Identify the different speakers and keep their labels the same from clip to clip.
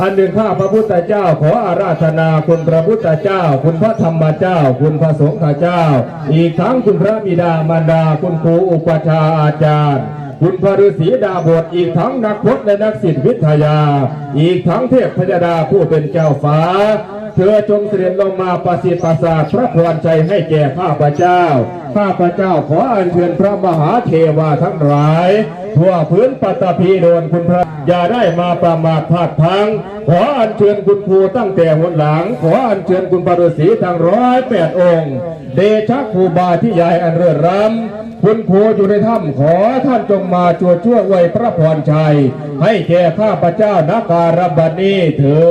Speaker 1: อันหนึ่งข้าพระพุทธเจ้าขออาราธนาคุณพระพุทธเจ้า คุณพระธรรมเจ้า คุณพระสงฆ์เจ้า อีกทั้งคุณพระบิดามารดา คุณครูอุปชาอาจารย์ คุณพระฤาษีดาบทอีกทั้งนักพจน์และนักศิษย์วิทยา อีกทั้งเทพพยดาผู้เป็นเจ้าฟ้า เธอจงเสด็จลงมาประสิทธิ์ประสาทพระพรชัยให้แก่ข้าพเจ้า ข้าพเจ้าขออัญเชิญพระมหาเทวาทั้งหลาย ทั่วพื้นปัตตภีโดนคุณพระอย่าได้มาประมาทพลาดพัง ขออัญเชิญคุณครูตั้งแต่หนหลัง ขออัญเชิญคุณพระฤาษีทั้งร้อยแปดองค์ เดชะครูบาที่ใหญ่อันเรื่อรำ คุณครูอยู่ในถ้ำขอท่านจงมาจวดช่วยอวยพระพรชัย ให้แก่ข้าพเจ้านักการบัดนี้เถิ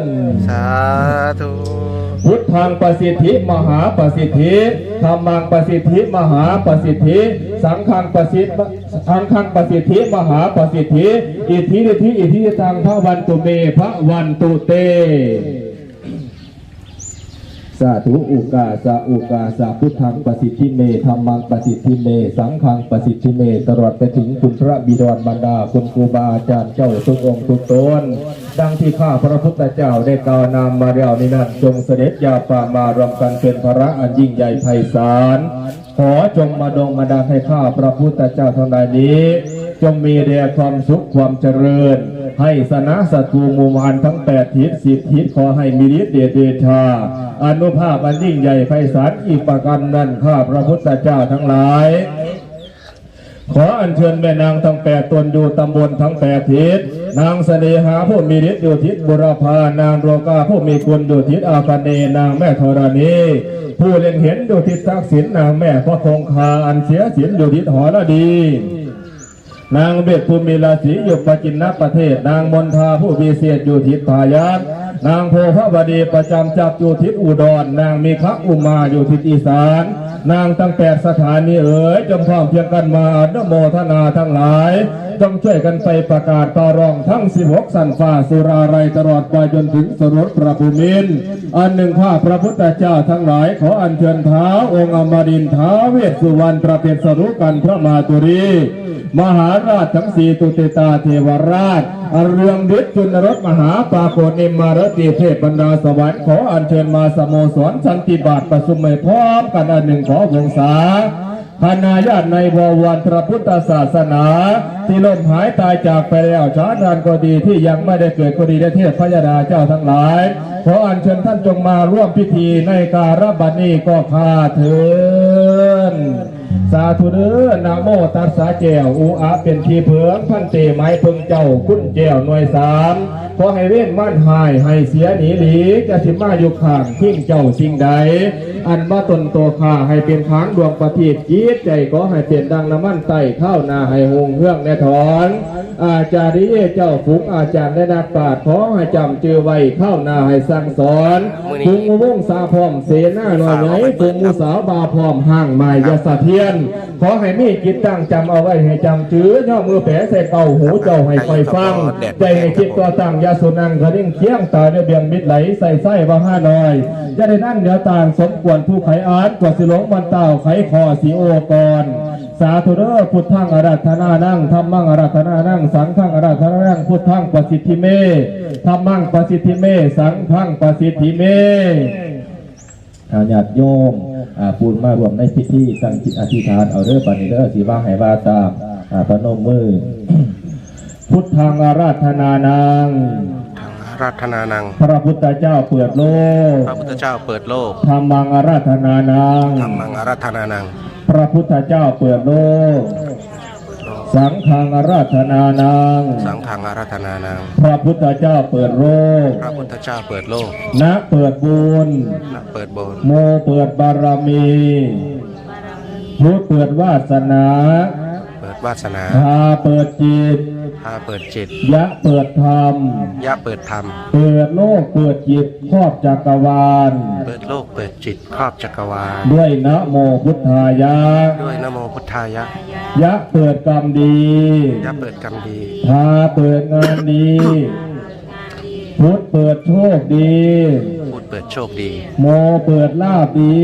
Speaker 1: ด
Speaker 2: สาธุ
Speaker 1: พุทธังประสิทธิมหาประสิทธิธรรมังประสิทธิมหาประสิทธิ สังฆังประสิทธิสังฆังประสิทธิมหาประสิทธิ อิทธิฤทธิอิทธิตังพระวันตุเมพระวันตุเต สาธุอุกาสะอุกาสะพุทธังประสิทธิเมธรรมังประสิทธิเม สังฆังประสิทธิเม ตลอดไปถึงคุณพระบิดรบรรดาคุณครูบาอาจารย์เจ้าทุกองค์ทุกตนดังที่ข้าพระพุทธเจ้าได้กล่าวนามมาแล้วนี้นั้นจงเสด็จยาป่ามารวมกันเป็นพระอันยิ่งใหญ่ไพศาลขอจงมาดงมาดาให้ข้าพระพุทธเจ้าทั้งหลายนี้ จงมีแด่ความสุขความเจริญ ให้สนะศัตรูมูมานทั้งแปดทิศสิบทิศขอให้มีฤทธิ์เดชเดชาอนุภาพอันยิ่งใหญ่ไพศาลอีกประการนั้นข้าพระพุทธเจ้าทั้งหลายขออัญเชิญแม่นางทั้งแปดตนอยู่ตำบลทั้งแปดทิศ นางเสน่หาผู้มีฤทธิ์อยู่ทิศบุรพานางโรกาผู้มีคุณอยู่ทิศอาคเนนางแม่ธรณีผู้เล็งเห็นอยู่ทิศทักษิณนางแม่พระคงคาอันเสียศิลอยู่ทิศหอระดี นางเบศภูมิราศีอยู่ปจินนประเทศ นางมนทาผู้มีเศษอยู่ทิศพายัพนางโพพระบดีประจำจับอยู่ทิศอุดร นางมีคะอุมาอยู่ทิศอีสาน นางตั้งแปดสถานีเอ๋ยจงพร้อมเพียงกันมาอนโมทนาทั้งหลายจงช่วยกันไปประกาศต่อรองทั้ง16สันฟ้าสุราไรตลอดไปจนถึงสรุปพระภูมินอันหนึ่งข้าพระพุทธเจ้าทั้งหลายขออัญเชิญเท้าองค์อมรินเท้าเวสสุวรรณประเป็นสรุปกันพระมาตุรี มหาราชทั้งสี่ตุเตตาเทวราชอเรืองฤทธิ์จุนรสมหาปาโกนิมมารติเทพบรรดาสวรรค์ขออัญเชิญมาสโมสรสันติบาทประสุมไม่พร้อมกันอันหนึ่งขอวงศาคณาญาติในววันพระพุทธศาสนา ที่ล่มหายตายจากไปแล้วชาตินานก็ดีที่ยังไม่ได้เกิดก็ดีได้เทพพยดาเจ้าทั้งหลาย ขออัญเชิญท่านจงมาร่วมพิธีในการรับบัดนี้ก็ข้าเถิน สาธุเด้อนะโมตัสสะแจวอูอาเป็นทีเผืองพันเตไม้พึงเจ้าคุณแจวหน่วยสามขอให้เว้นมั่นหายให้เสียหนีหลีจะสิมาอยู่ข้างทิ้งเจ้าสิ่งใด อันมาตนตัวข้าให้เป็นค้างดวงประทีปจีตใจก็ให้เป็นดังน้ำมันไต่เข้านาให้หงเฮืองแน่ถอน อาจารย์เอเจ้าฝูงอาจารย์ได้นักปราชญ์ขอให้จำเจือไว้เข้านาให้สั่งสอนฝูงวงสาพร้อมเสนาหน่อยไหนฝูงมูสาวบาพร้อมห่างไม้ยาสะเทียนขอให้มีจิตตั้งจำเอาไว้ให้จำจื้อย่อมือแผลใส่เก่าหูเจ้าให้คอยฟังใจให้คิดตัวตั้งยาสุนังกระดิ่งเคียงตาเดือเบียงมิดไหลใส่ไส้ว่าห้าน้อยจะได้นั่นเดี๋ยวต่างสมควรผู้ไขอาร์ตกว่าสิหลงมันเต่าไขคอสีโอกรสาธุเด้อพุทธังอาราธนานั่งธรรมังอาราธนานั่งสังฆังอาราธนานั่งพุทธังประสิทธิเมธรรมังประสิทธิเม สังฆังประสิทธิเมอาญาติโยมอ่า ปูนมารวมในพิธีตั้งจิตอธิษฐานเอาเด้อปันนี้เด้อสีว่าให้ว่าตามอ่าประนมมือ พุทธังอาราธนานัง
Speaker 2: รัตนานัง
Speaker 1: พระพุทธเจ้าเปิดโลก
Speaker 2: พระพุทธเจ้าเปิดโลก
Speaker 1: ธรรมังอาราธนานัง
Speaker 2: ธรรมังอารัธนานัง
Speaker 1: พระพุทธเจ้าเปิดโลก สังฆังอาราธนานัง
Speaker 2: สังฆังอารัธนานัง
Speaker 1: พระพุทธเจ้าเปิดโลก
Speaker 2: พระพุทธเจ้าเปิดโลก
Speaker 1: นักเปิดบุญ
Speaker 2: นักเปิดโบสถ์
Speaker 1: โมเปิดบารมีพุทธเปิดวาสนา
Speaker 2: เปิดวาสนา
Speaker 1: พาเปิดจิต
Speaker 2: พาเปิดจิต
Speaker 1: ยะเปิดธรรม
Speaker 2: ยะเปิดธรรม
Speaker 1: เปิดโลกเปิดจิตครอบจักรวาล
Speaker 2: เปิดโลกเปิดจิตครอบจักรวาล
Speaker 1: ด้วยนะโมพุทธายะ
Speaker 2: ด้วยนะโมพุทธายะ
Speaker 1: ยะเปิดกรรมดี
Speaker 2: ยะเปิดกรรมดี
Speaker 1: พาเปิดงานดี พุทธเปิดโชคดี
Speaker 2: พูด เปิดโชคดี
Speaker 1: โมเปิดลาบดี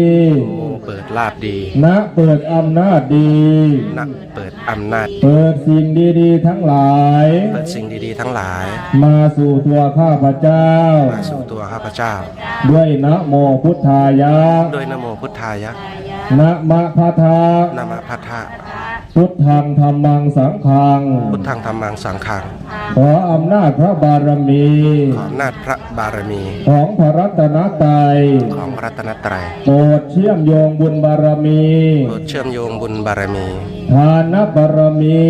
Speaker 2: โมเปิดลาบดี
Speaker 1: ณเปิดอำนาจดี
Speaker 2: นักเปิดอำนาจ
Speaker 1: เปิดสิ่งดีๆทั้งหลาย
Speaker 2: เปิดสิ่งดีๆทั้งหลาย
Speaker 1: มาสู่ตัวข้าพเจ้า
Speaker 2: มาสู่ตัวข้าพเจ้า
Speaker 1: ด้วยนะโมพุทธายะ
Speaker 2: ด้วยนะโมพุทธายะ
Speaker 1: นะมะพะทะ
Speaker 2: นามะพัทธะ
Speaker 1: พุทธังธรรมังสังฆัง
Speaker 2: พุทธังธรรมังสังฆัง
Speaker 1: ขออำนาจพระบารมี
Speaker 2: ขออำนาจพระบารมี
Speaker 1: ของพระรัตนตรัย
Speaker 2: ของพระรัตนตรัย
Speaker 1: โปรดเชื่อมโยงบุญบารมี
Speaker 2: โปรดเชื่อมโยงบุญบารมี
Speaker 1: ทานบารมี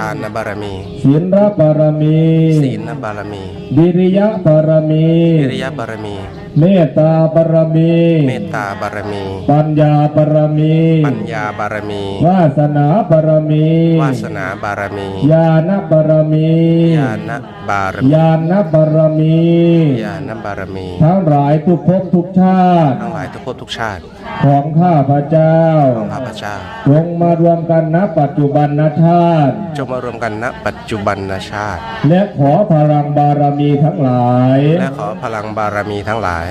Speaker 2: ทานบารมี
Speaker 1: ศีลบารมี
Speaker 2: ศีลบารมี
Speaker 1: วิริยะบารมี
Speaker 2: วิริยบารมี
Speaker 1: เมตตาบารมี
Speaker 2: เมตตาบารมี
Speaker 1: ปัญญาบารมี
Speaker 2: ปัญญาบารมี
Speaker 1: วาสนาบารมี
Speaker 2: วาสนาบารมี
Speaker 1: ญาณบารมี
Speaker 2: ญาณบารมี
Speaker 1: ญาณบารมี
Speaker 2: ญาณบารมี
Speaker 1: ทั้งหลายทุกภพทุกชาติ
Speaker 2: ทั้งหลายทุกภพทุกชาติ
Speaker 1: ของข้าพระเจ้า
Speaker 2: ของข้าพเจ้า
Speaker 1: จงมารวมกันณปัจจุบันนชาติ
Speaker 2: จงมารวมกันณปัจจุบันชาติ
Speaker 1: และขอพลังบารมีทั้งหลาย
Speaker 2: และขอพลังบารมีทั้งหลาย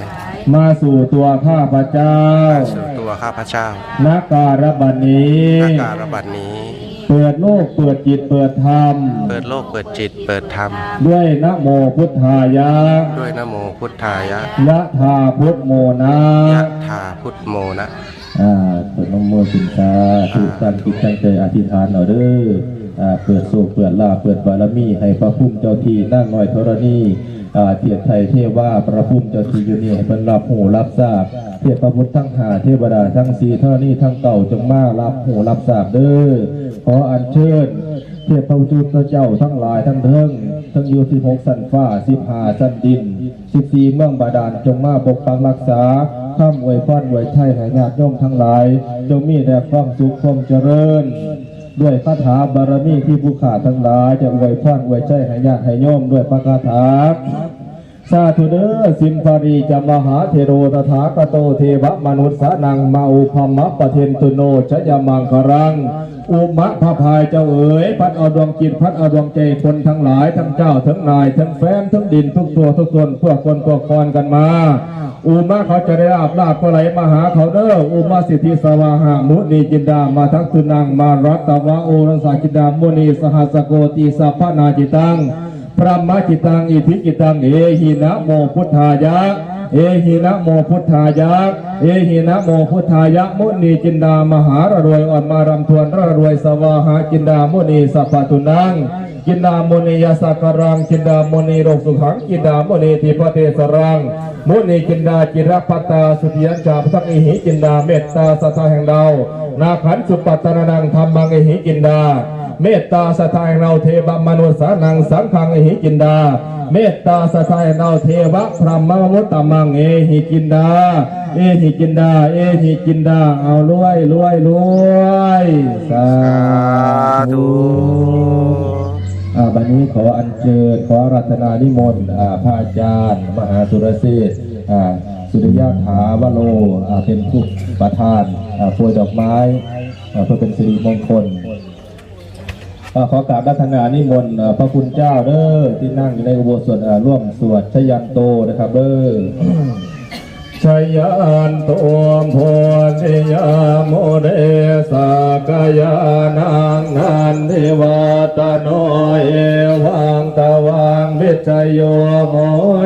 Speaker 1: มาสู่ตัวข้าพระเจ้า
Speaker 2: สู่ตัวข้าพเจ้า
Speaker 1: นาการบันนี้
Speaker 2: อาการบัดนี้
Speaker 1: เปิดโลกเปิดจิตเปิดธรรม
Speaker 2: เปิดโลกเปิดจิตเปิดธรรม
Speaker 1: ด้วยนะโมพุทธายะ
Speaker 2: ด้วยนะโมพุทธายะ
Speaker 1: ยะธาพุทโมนะ
Speaker 2: ยะธาพุทโมนะ
Speaker 1: อ่าเปิดนโมสินสาทุกท่านคิดตั้งใจอธิษฐานเอาเด้ออ่าเปิดโศกเปิดลาภเปิดบารมีให้พระพุ่มเจ้าที่นั่งน้อยธรณีอ่า เทียบไทยเทว่าพระพุ่มเจ้าที่อยู่นี่เป็นรับหูรับทราบเทียบพระพุทธทั้งหาเทวดาทั้งสีธรณีทั้งเก่าจงมารับหูรับทราบเด้อขออัญเชิญเทพพระพุทธเจ้าทั้งหลายทั้งเทิงทั้งอยู่สิบหกสันฟ้าสิบหาสันดินสิบสี่เมืองบาดาลจงมาปกปักรักษาข้ามอวยพรอวยไทยให้ญาติโยมทั้งหลาย จงมีแต่ความสุขความเจริญ ด้วยคาถาบารมีที่ผู้ขาทั้งหลาย จะอวยพรอวยใจให้ญาติให้โยมด้วยพระคาถา สาธุเดอสิมภารีจะมหาเทโรตถาคโตเทวมนุษย์สานังมาอุพมะปะเทนตุโนชยมังครัง อุมะพระพายเจ้าเอ๋ย พัดเอาดวงจิตพัดเอาดวงใจคนทั้งหลายทั้งเจ้าทั้งนายทั้งแฟนทั้งดินทุกตัวทุกตนเพื่อคนพวกคอนกันมาอุมะเขาจะได้อาบลาบก็ไหลมาหาเขาเด้ออุมะสิทธิสวาหามุนีจินดามาทั้งตุนังมารัตตวะโอรสสาจินดามุนีสหัสโกติสัพพนาจิตัง พระมจิตังอิทิกิตังเอหินะโมพุทธายะเอหินะโมพุทธายะเอหินะโมพุทธายะมุนีจินดามหารรวยอ่อนมารำทวนระรวยสวาหาจินดามุนีสัพพตุนังจินดามุนียาสัการังจินดามุนีโรคสุขังจินดามุนีทิพเทสรังมุนีจินดาจิรพัตตาสุติยัญจาพทักอิหิจินดาเมตตาสัทธาแห่งดาวนาขันสุปัตตนานังธรรมังอิหิจินดา เมตตาสทายเราเทวมนุษย์สานังสังฆังเอหิจินดา เมตตาสทายเราเทวะพรหมมุตตมังเอหิจินดา เอหิจินดา เอหิจินดา เอารวยรวยรวยสา
Speaker 2: สาธุ
Speaker 1: อ่าบันนี้ขออัญเชิญขอรัตนานิมนต์อ่าพระอาจารย์ มหาสุรเศรษฐ์อ่าสุริยะถาวโลอ่าเป็นผู้ประธานอ่าโปรยดอกไม้อ่าเพื่อเป็นสิริมงคลอ่า ขอกราบรัตนานิมนต์พระคุณเจ้าเด้อที่นั่งอยู่ในอุโบสถอ่าร่วมสวดชยันโตนะครับเด้อชยันโตมโพธิยาโมเดสากายานังนันทิวาตโนเอวังตวังวิจโยโม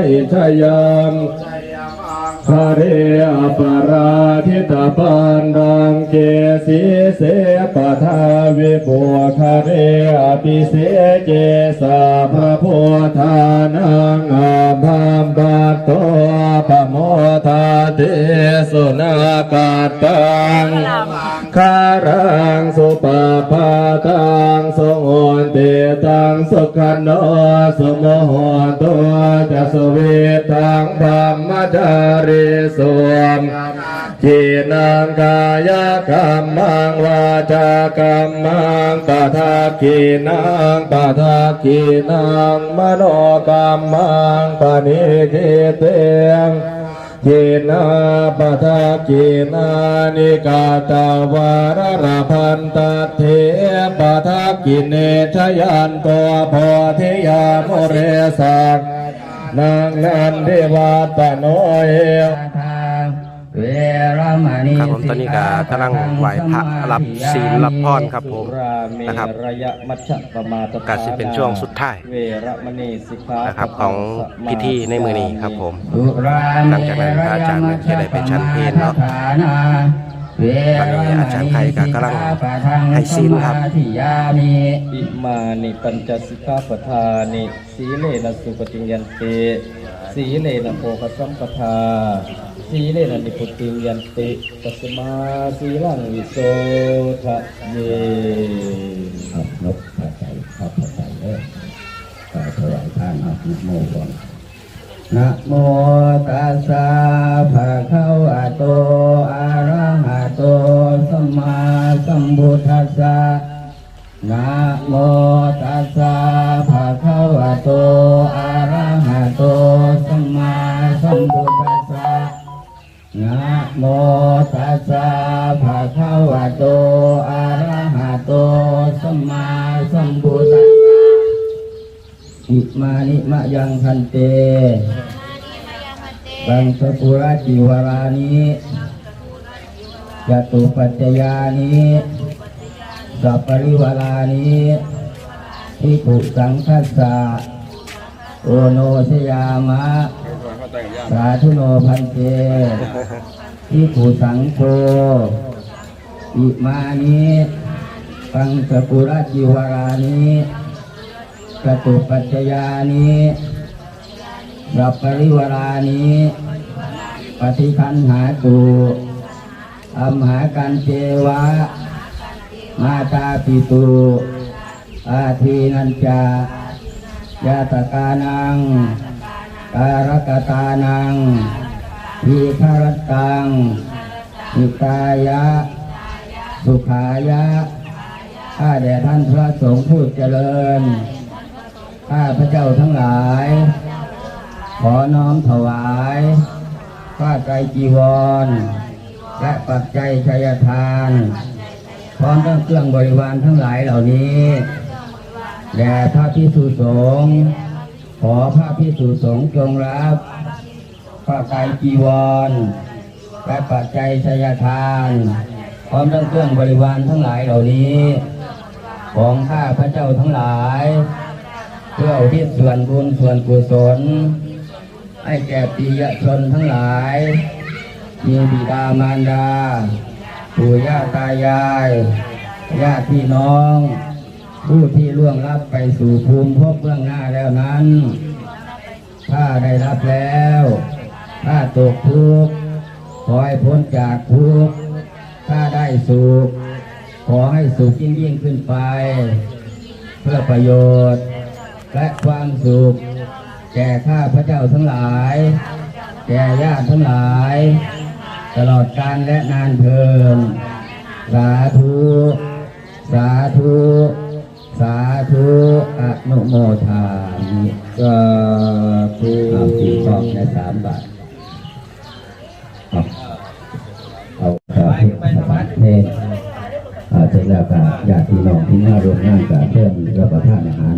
Speaker 1: อิชยัม คาเรอปาราทิตาปันดังเกสีเสปทาวิโวคาเรอปิเสเจสาพระโพธานังอาภามบัตโตปโมทาเตสุนากาตังคารังสุปปาตังสุโอนเตตังสุขันโนสมโหตัวจะสุเวทังธรรมจาริสวมจีนังกายกรรมังวาจากรรมังปะทากีนังปะทากีนังมโนกรรมังปะนิคิเตงกินาปทากินานิกาตาวารรพันตเทปทากินเนชยันตัวโพธิยาโมเรสัก นางนันเทวาตโนเอว
Speaker 3: เวรมณี
Speaker 2: ครับผมตอนนี้ก็กำลังไหวพระรับศีลรับพรครับผมนะครับ
Speaker 1: ระยะมัชฌะปมาต
Speaker 2: ก็สิเป็นช่วงสุดท้ายนะครับของพิธีในมือนี้ครับผมหลังจากนั้นพระอาจารย์จะได้ไปชั้นเพลเนาะ ตอนนี้อาจารย์ไข่ก็กำลังให้ศีลครับ
Speaker 3: ทิยามิ
Speaker 1: อิมานิปัญจสิกขาปทานิสีเลนะสุปฏิยันติสีเลนะโภคสัมปทาสีเลนะนิพุติยันติตัสมาสีลังวิโสทะเย
Speaker 3: ครับนกพระใจครับพระใจเออขอถวายทานเอานะโมก่อน นะโมตัสสะภะคะวะโตอะระหะโตสัมมาสัมพุทธัสสะนะโมตัสสะภะคะวะโตอะระหะโตสัมมาสัมพุทธัสสะนะโมตัสสะภะคะวะโตอะระหะโตสัมมาสัมพุทธัสสะอิมานิมะยังพันเต บังสกุระจิวารานิจตุปัจจยานิสัพปริวารานิทิฏฐุสังคัสสะโอโนชยามะสาธุโนพันเตที่ผูสังโฆอิมานิปังสกุระจิวารานิกตุปัจจยานิ สัพปริวรานิปฏิคันหาตุอัมหากันเจวะ มาตาปิตุอาทีนันจายาตกานัง การกตานังทีคารตังหิตายะ สุขายะ ข้าแด่ท่านพระสงฆ์ผู้เจริญ ข้าพระเจ้าทั้งหลาย ขอน้อมถวายผ้าไตรจีวร และปัจจัยชัยทาน พร้อมทั้งเครื่องบริวารทั้งหลายเหล่านี้แด่พระพิสุสงฆ์ขอพระพิสุสงฆ์จงรับผ้าไตรจีวร และปัจจัยชัยทาน พร้อมทั้งเครื่องบริวารทั้งหลายเหล่านี้ ของข้าพระเจ้าทั้งหลาย เพื่อทิศส่วนบุญส่วนกุศล ให้แก่ปียชนทั้งหลาย มีบิดามารดา ปู่ย่าตายาย ญาติพี่น้อง ผู้ที่ล่วงลับไปสู่ภูมิภพเบื้องหน้าแล้วนั้น ถ้าได้รับแล้ว ถ้าตกทุกข์ขอให้พ้นจากทุกข์ ถ้าได้สุข ขอให้สุขยิ่งยิ่งขึ้นไป เพื่อประโยชน์และความสุข แก่ข้าพระเจ้าทั้งหลาย แก่ญาติทั้งหลาย ตลอดกาลและนานเทินสาธุ สาธุ สาธุอนุโมทามิสาธุเอาสี่กองได้สามบาทเอาเอาขอให้สบายเทศเอาเสร็จแล้วก็ญาติพี่น้องที่น่ารวมงานกับเพื่อนรับประทานอาหาร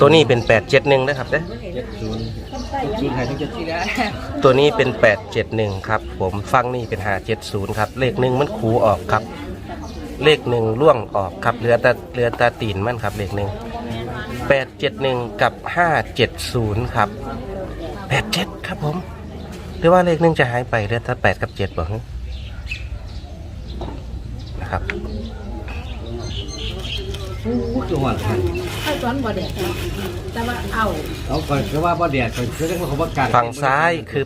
Speaker 1: ตัวนี้เป็
Speaker 2: น 871นะครับเด้
Speaker 1: เจ็ดศูนย์ศูนย์หายทั้งเจ็ดสี่แล้ว
Speaker 2: ตัวนี้เป็น 871ครับผมฟังนี่เป็น570ครับเลขหนึ่งมันคูออกครับ เลขหนึ่งล่วงออกครับเหลือแต่เหลือแต่ตีนมันครับเลขหนึ่ง871 กับ 570 ครับ 87 ครับผม หรือว่าเลขหนึ่งจะหายไปเหลือแต่8กับ7บ่ฮะนะครับ
Speaker 4: ตัวหวาน
Speaker 5: ข้าวซ้อนบ่แดดเนาะแต่ว่าเอา
Speaker 4: เอาก่อนคือว่าบ่แดดก่อนคือเรื่องของประกาศ
Speaker 2: ฝั่งซ้ายคือ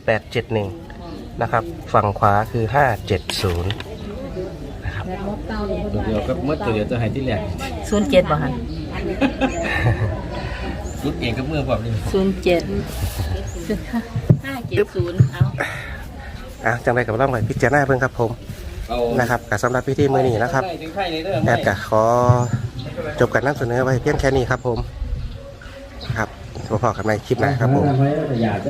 Speaker 2: 871 นะครับ ฝั่งขวาคือ 570
Speaker 5: แบบมกเตาเนี่ย
Speaker 4: ตัวเดียวก็เมื่อตัวเดียวจะให้ที่แหลก
Speaker 5: ศูนย์เจ็ดบ่หัน
Speaker 4: รุดเองก็เมื่อแบบนี้
Speaker 5: ศูนย์เจ็ดห้าเจ็ดศูนย์เอา
Speaker 2: อะจังไรกับร่องไหวพิจารณาเพิ่งครับผม
Speaker 4: เอา
Speaker 2: นะครับกับสำหรับพิธีมือนี้นะครับ
Speaker 4: ถึงไข่ในเด้อ
Speaker 2: แอดกะขอ จบการนำเสนอไว้เพียงแค่นี้ครับผม ครับพบกันในคลิปหน้าครับผม